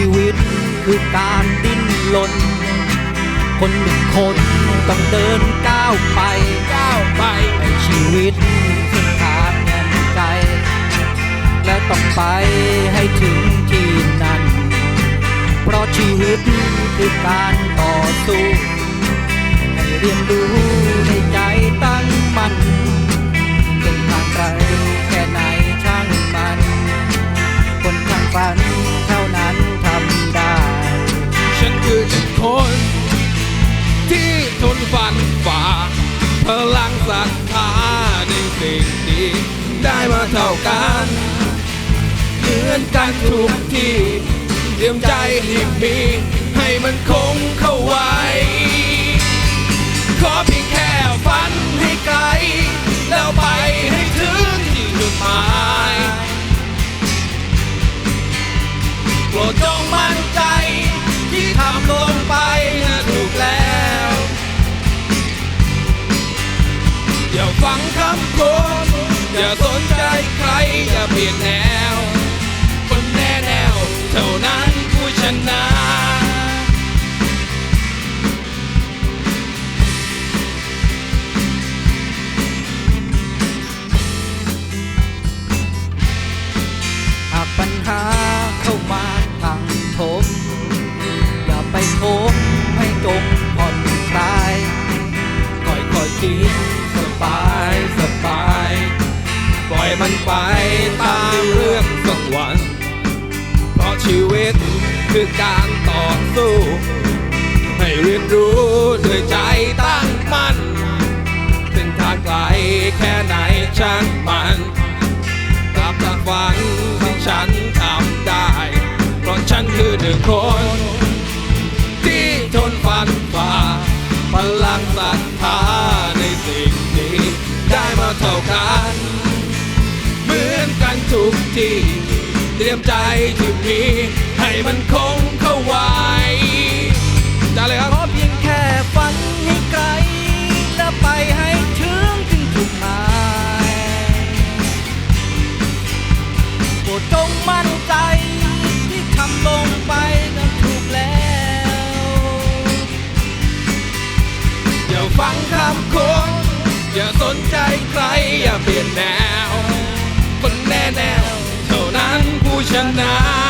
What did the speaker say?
ีวิตคือการดิ้นรนคนหนึ่งคนต้องเดินก้าวไปก้าวไปในชีวิตเส้นทางแห่งใจ และต้องไปให้ถึงที่นั้น เพราะชีวิตคือการต่อสู้ ให้เรียนรู้ในใจตั้ง ฟันฝ่าพลังศรัทธาในสิ่งนี้ได้มาเท่ากันเหมือนกันทุกที่เตรียมใจที่มีให้มันคงเข้าไว้ ขอเพียงแค่ฝันให้ไกล แล้วไปให้ถึงที่จุดหมายโปรดจงมั่นใจที่ทำลงาฟังคำคนอย่าสนใจใครอย่าเปลี่ยนแนว คนแน่แนว เท่านั้นผู้ชนะหากปัญหาเข้ามาทางทมอย่าไปโทมให้จงผ่อนคลายค่อยๆคิด มันไปตามเรื่องสักวัน เพราะชีวิตคือการต่อสู้ ให้เรียนรู้ด้วยใจตั้งมั่นเส้นทางไกลแค่ไหนช่างมันกลับจากฝันที่ฉันทำได้ เพราะฉันคือหนึ่งคน ที่ทนฟันฝ่าพลังศรัทธาในสิ่งนี้ได้มาเท่ากัน ทุกที่เตรียมใจที่มีให้มันคงเข้าไว้จ้าเลยครับขอเพียงแค่ฝันให้ไกลและไปให้ถึงถึงจุดหมายโปรดจงมั่นใจที่ทำลงไปนั้นถูกแล้วอย่าฟังคำคนอย่าสนใจใคร อ